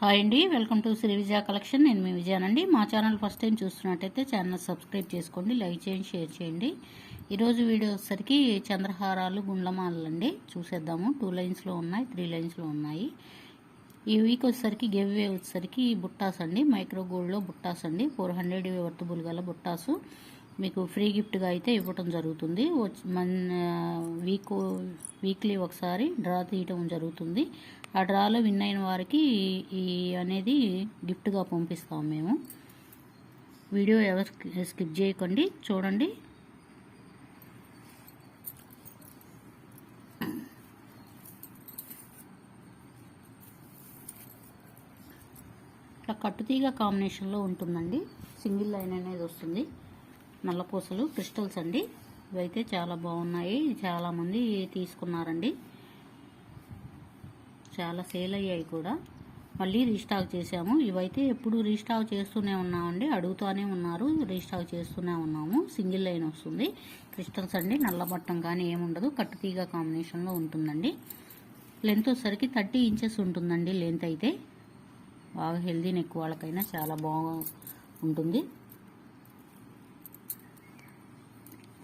Hi అండి welcome to Shri Vijaya collection. నేను మీ విజయానండి మా ఛానల్ ఫస్ట్ టైం చూస్తున్నట్టయితే ఛానల్ సబ్స్క్రైబ్ చేసుకోండి లైక్ చేయండి షేర్ చేయండి. ఈరోజు వీడియో వచ్చేసరికి చంద్రహారాలు గుండ్లమాలండి చూసేద్దాము. టూ లైన్స్లో ఉన్నాయి త్రీ లైన్స్లో ఉన్నాయి. ఈ వీక్ వచ్చేసరికి గెవ్వే వచ్చేసరికి బుట్టాస్ అండి. మైక్రో గోల్డ్లో బుట్టాస్ అండి. ఫోర్ హండ్రెడ్ వర్తబుల్ గల బుట్టాసు. మీకు ఫ్రీ గిఫ్ట్గా అయితే ఇవ్వటం జరుగుతుంది. వచ్చి మన వీక్ వీక్లీ ఒకసారి డ్రా తీయటం జరుగుతుంది. ఆ డ్రాలో విన్ అయిన వారికి ఈ అనేది గిఫ్ట్గా పంపిస్తాం మేము. వీడియో ఎవరు స్కిప్ చేయకండి చూడండి. ఇట్లా కట్టుతీగ కాంబినేషన్లో ఉంటుందండి. సింగిల్ లైన్ అనేది వస్తుంది. నల్లపూసలు క్రిస్టల్స్ అండి. ఇవైతే చాలా బాగున్నాయి. చాలామంది తీసుకున్నారండి. చాలా సేల్ అయ్యాయి కూడా. మళ్ళీ రీస్టాక్ చేసాము ఇవైతే ఎప్పుడు రీస్టాక్ చేస్తూనే ఉన్నామండి. అడుగుతూనే ఉన్నారు. రీస్టాక్ చేస్తూనే ఉన్నాము. సింగిల్ లైన్ వస్తుంది. క్రిస్టల్స్ అండి నల్లబట్టం కానీ ఏముండదు కట్టుతీగ కాంబినేషన్లో ఉంటుందండి. లెంత్ వచ్చేసరికి థర్టీ ఇంచెస్ ఉంటుందండి లెంత్ అయితే. బాగా హెల్దీ నెక్ వాళ్ళకైనా చాలా బాగా ఉంటుంది.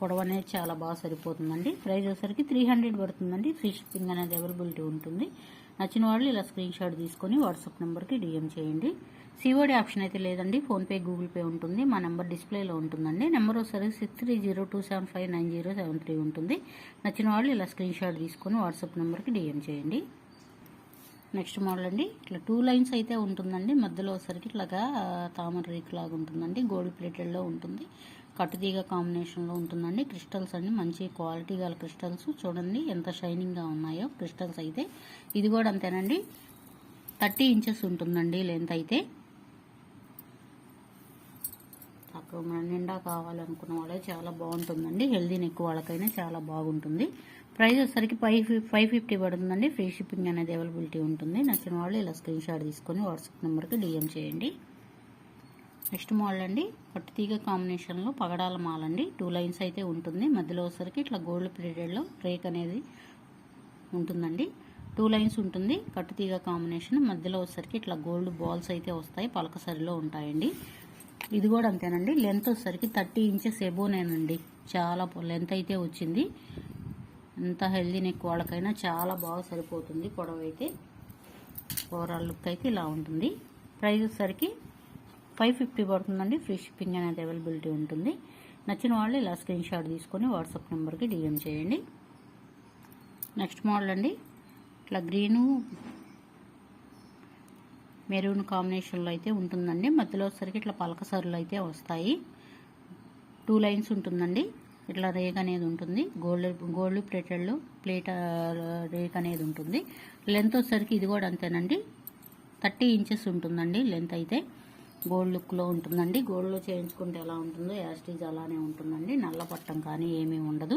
పొడవు అనేది చాలా బాగా సరిపోతుందండి. ప్రైస్ వచ్చేసరికి త్రీ హండ్రెడ్ పడుతుందండి. ఫ్రీ షిప్పింగ్ అనేది అవైలబిలిటీ ఉంటుంది. నచ్చిన వాళ్ళు ఇలా స్క్రీన్ షాట్ తీసుకొని వాట్సాప్ నెంబర్కి డిఎం చేయండి. సిఓడి ఆప్షన్ అయితే లేదండి. ఫోన్పే గూగుల్ పే ఉంటుంది. మా నెంబర్ డిస్ప్లేలో ఉంటుందండి. నెంబర్ ఒకసారి six three zero two seven five nine zero seven three ఉంటుంది. నచ్చిన వాళ్ళు ఇలా స్క్రీన్ షాట్ తీసుకొని వాట్సాప్ నెంబర్కి డిఎం చేయండి. నెక్స్ట్ మోడల్ అండి. ఇట్లా టూ లైన్స్ అయితే ఉంటుందండి. మధ్యలో ఒకసారికి ఇట్లాగా తామర రేకు లాగా ఉంటుందండి గోల్డ్ ప్లేటెడ్లో ఉంటుంది. కట్టుతీగ కాంబినేషన్లో ఉంటుందండి. క్రిస్టల్స్ అండి. మంచి క్వాలిటీ గల క్రిస్టల్స్. చూడండి ఎంత షైనింగ్గా ఉన్నాయో క్రిస్టల్స్ అయితే. ఇది కూడా అంతేనండి. థర్టీ ఇంచెస్ ఉంటుందండి లెంత్ అయితే. తక్కువ మన నిండా కావాలనుకున్న వాళ్ళే చాలా బాగుంటుందండి. హెల్దీ నెక్ వాళ్ళకైనా చాలా బాగుంటుంది. ప్రైస్ వచ్చేసరికి ఫైవ్ ఫైవ్ ఫిఫ్టీ పడుతుందండి. ఫ్రీ షిప్పింగ్ అనేది అవైలబిలిటీ ఉంటుంది. నచ్చిన వాళ్ళు ఇలా స్క్రీన్ షాట్ తీసుకొని వాట్సాప్ నెంబర్కి డిఎం చేయండి. నెక్స్ట్ మోడల్ అండి. పట్టుతీగ కాంబినేషన్లో పగడాల మాల్ అండి. టూ లైన్స్ అయితే ఉంటుంది. మధ్యలో వచ్చేసరికి ఇట్లా గోల్డ్ ప్లేటెడ్లో రేక్ అనేది ఉంటుందండి. టూ లైన్స్ ఉంటుంది. కట్టుతీగ కాంబినేషన్ మధ్యలో వచ్చేసరికి ఇట్లా గోల్డ్ బాల్స్ అయితే వస్తాయి. పలకసరిలో ఉంటాయండి. ఇది కూడా అంతేనండి. లెంత్ వచ్చేసరికి థర్టీ ఇంచెస్ ఎబోనేనండి చాలా లెంత్ అయితే వచ్చింది. ఎంత హెల్దీ నెక్ వాళ్ళకైనా చాలా బాగా సరిపోతుంది. పొడవు అయితే ఓవరాల్ లుక్ అయితే ఇలా ఉంటుంది. ప్రైస్ వచ్చేసరికి ఫైవ్ ఫిఫ్టీ పడుతుందండి. ఫ్రీ షిప్పింగ్ అనేది అవైలబిలిటీ ఉంటుంది. నచ్చిన వాళ్ళు ఇలా స్క్రీన్ షాట్ తీసుకొని వాట్సాప్ నెంబర్కి డిఎం చేయండి. నెక్స్ట్ మోడల్ అండి. ఇట్లా గ్రీను మెరూన్ కాంబినేషన్లో అయితే ఉంటుందండి. మధ్యలో వచ్చేసరికి ఇట్లా పలకసరులు అయితే వస్తాయి. టూ లైన్స్ ఉంటుందండి. ఇట్లా రేక్ అనేది ఉంటుంది. గోల్డ్ గోల్డ్ ప్లేటెడ్లో ప్లేట్ రేక్ అనేది ఉంటుంది. లెంత్ వచ్చేసరికి ఇది కూడా అంతేనండి. థర్టీ ఇంచెస్ ఉంటుందండి లెంత్ అయితే. గోల్డ్ లుక్లో ఉంటుందండి. గోల్డ్లో చేయించుకుంటే ఎలా ఉంటుందో యాస్టీజ్ అలానే ఉంటుందండి. నల్ల పట్టం కానీ ఏమీ ఉండదు.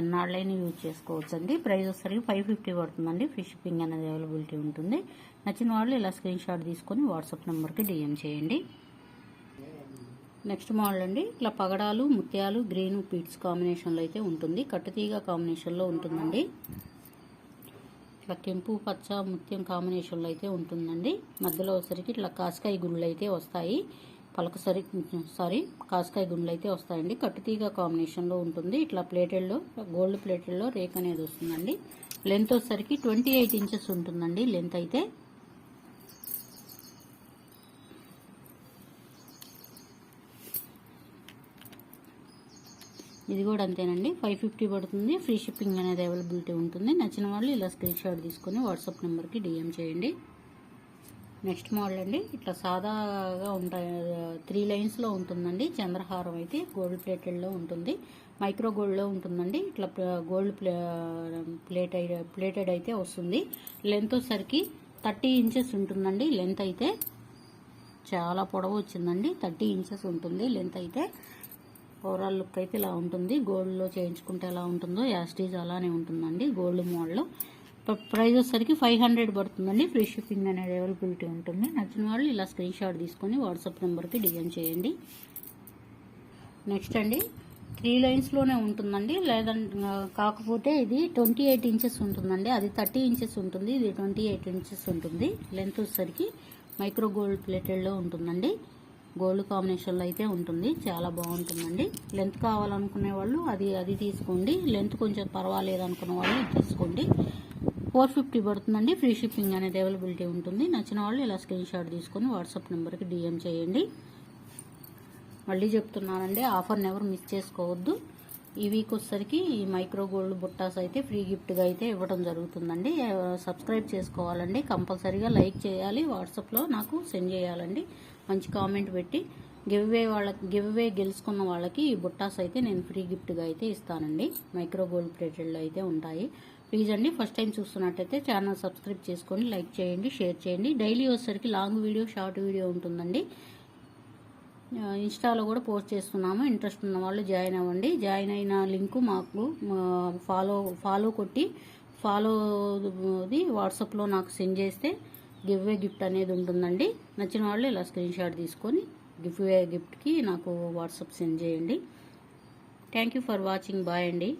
ఎన్నాళ్ళైనా యూజ్ చేసుకోవచ్చండి. ప్రైస్ వచ్చేసరికి ఫైవ్ ఫిఫ్టీ పడుతుందండి. ఫ్రీ షిప్పింగ్ అనేది అవైలబిలిటీ ఉంటుంది. నచ్చిన వాళ్ళు ఇలా స్క్రీన్ షాట్ తీసుకొని వాట్సాప్ నెంబర్కి డిఎం చేయండి. నెక్స్ట్ మోడల్ అండి. ఇట్లా పగడాలు ముత్యాలు గ్రీన్ పీట్స్ కాంబినేషన్లో అయితే ఉంటుంది. కట్టుతీగ కాంబినేషన్లో ఉంటుందండి. ఇట్లా కెంపు పచ్చ ముత్యం కాంబినేషన్లో అయితే ఉంటుందండి. మధ్యలో వచ్చరికి ఇట్లా కాసకాయ గుళ్ళు అయితే వస్తాయి. పలకసరి సారీ కాసకాయ గుండ్లు అయితే వస్తాయండి. కట్టుతీగ కాంబినేషన్లో ఉంటుంది. ఇట్లా ప్లేటెడ్లో గోల్డ్ ప్లేటెడ్లో రేక్ అనేది వస్తుందండి. లెంత్ వచ్చేసరికి ట్వంటీ ఎయిట్ ఇంచెస్ ఉంటుందండి లెంత్ అయితే. ఇది కూడా అంతేనండి. ఫైవ్ ఫిఫ్టీ పడుతుంది. ఫ్రీ షిప్పింగ్ అనేది అవైలబిలిటీ ఉంటుంది. నచ్చిన వాళ్ళు ఇలా స్క్రీన్ షాట్ తీసుకొని వాట్సాప్ నెంబర్కి డిఎం చేయండి. నెక్స్ట్ మోడల్ అండి. ఇట్లా సాదాగా ఉంటాయి. త్రీ లైన్స్లో ఉంటుందండి. చంద్రహారం అయితే గోల్డ్ ప్లేటెడ్లో ఉంటుంది. మైక్రో గోల్డ్లో ఉంటుందండి. ఇట్లా గోల్డ్ ప్లే ప్లేట్ ప్లేటెడ్ అయితే వస్తుంది. లెంత్ వచ్చేసరికి థర్టీ ఇంచెస్ ఉంటుందండి. లెంత్ అయితే చాలా పొడవు వచ్చిందండి. థర్టీ ఇంచెస్ ఉంటుంది లెంత్ అయితే. ఓవరాల్ లుక్ అయితే ఇలా ఉంటుంది. గోల్డ్లో చేయించుకుంటే ఎలా ఉంటుందో యాస్టీజ్ అలానే ఉంటుందండి. గోల్డ్ మోడల్లో ప్రైస్ వచ్చేసరికి ఫైవ్ హండ్రెడ్ పడుతుందండి. ఫ్రీ షిప్పింగ్ అనేది అవైలబిలిటీ ఉంటుంది. నచ్చిన వాళ్ళు ఇలా స్క్రీన్ షాట్ తీసుకొని వాట్సాప్ నెంబర్కి డిజైన్ చేయండి. నెక్స్ట్ అండి. త్రీ లైన్స్లోనే ఉంటుందండి. లేదంటే కాకపోతే ఇది ట్వంటీ ఎయిట్ ఇంచెస్ ఉంటుందండి. అది థర్టీ ఇంచెస్ ఉంటుంది. ఇది ట్వంటీ ఎయిట్ ఇంచెస్ ఉంటుంది. లెంత్ వచ్చేసరికి మైక్రో గోల్డ్ ప్లేటెడ్లో ఉంటుందండి. గోల్డ్ కాంబినేషన్లో అయితే ఉంటుంది. చాలా బాగుంటుందండి. లెంత్ కావాలనుకునే వాళ్ళు అది అది తీసుకోండి. లెంత్ కొంచెం పర్వాలేదు అనుకున్న వాళ్ళు ఇది తీసుకోండి. ఫోర్ ఫిఫ్టీ పడుతుందండి. ఫ్రీ షిప్పింగ్ అనేది అవైలబిలిటీ ఉంటుంది. నచ్చిన వాళ్ళు ఇలా స్క్రీన్ షాట్ తీసుకొని వాట్సాప్ నెంబర్కి డిఎం చేయండి. మళ్ళీ చెప్తున్నానండి ఆఫర్ని ఎవరు మిస్ చేసుకోవద్దు. ఈ వీక్ వచ్చేసరికి ఈ మైక్రో గోల్డ్ బుట్టాస్ అయితే ఫ్రీ గిఫ్ట్గా అయితే ఇవ్వడం జరుగుతుందండి. సబ్స్క్రైబ్ చేసుకోవాలండి. కంపల్సరీగా లైక్ చేయాలి. వాట్సాప్లో నాకు సెండ్ చేయాలండి. మంచి కామెంట్ పెట్టి గివ్వే వాళ్ళకి గివ్ గెలుచుకున్న వాళ్ళకి ఈ బుట్టాస్ అయితే నేను ఫ్రీ గిఫ్ట్గా అయితే ఇస్తానండి. మైక్రో గోల్డ్ ప్లేటెడ్లో అయితే ఉంటాయి. ప్లీజ్ అండి ఫస్ట్ టైం చూస్తున్నట్టయితే ఛానల్ సబ్స్క్రైబ్ చేసుకొని లైక్ చేయండి షేర్ చేయండి. డైలీ వచ్చేసరికి లాంగ్ వీడియో షార్ట్ వీడియో ఉంటుందండి. ఇన్స్టాలో కూడా పోస్ట్ చేస్తున్నాము. ఇంట్రెస్ట్ ఉన్న వాళ్ళు జాయిన్ అవ్వండి. జాయిన్ అయిన లింకు మాకు ఫాలో ఫాలో కొట్టి ఫాలోది వాట్సాప్లో నాకు సెండ్ చేస్తే గివ్వే గిఫ్ట్ అనేది ఉంటుందండి. నచ్చిన వాళ్ళు ఇలా స్క్రీన్ షాట్ తీసుకొని గిఫ్ట్వే గిఫ్ట్కి నాకు వాట్సాప్ సెండ్ చేయండి. Thank you for watching. Bye అండి.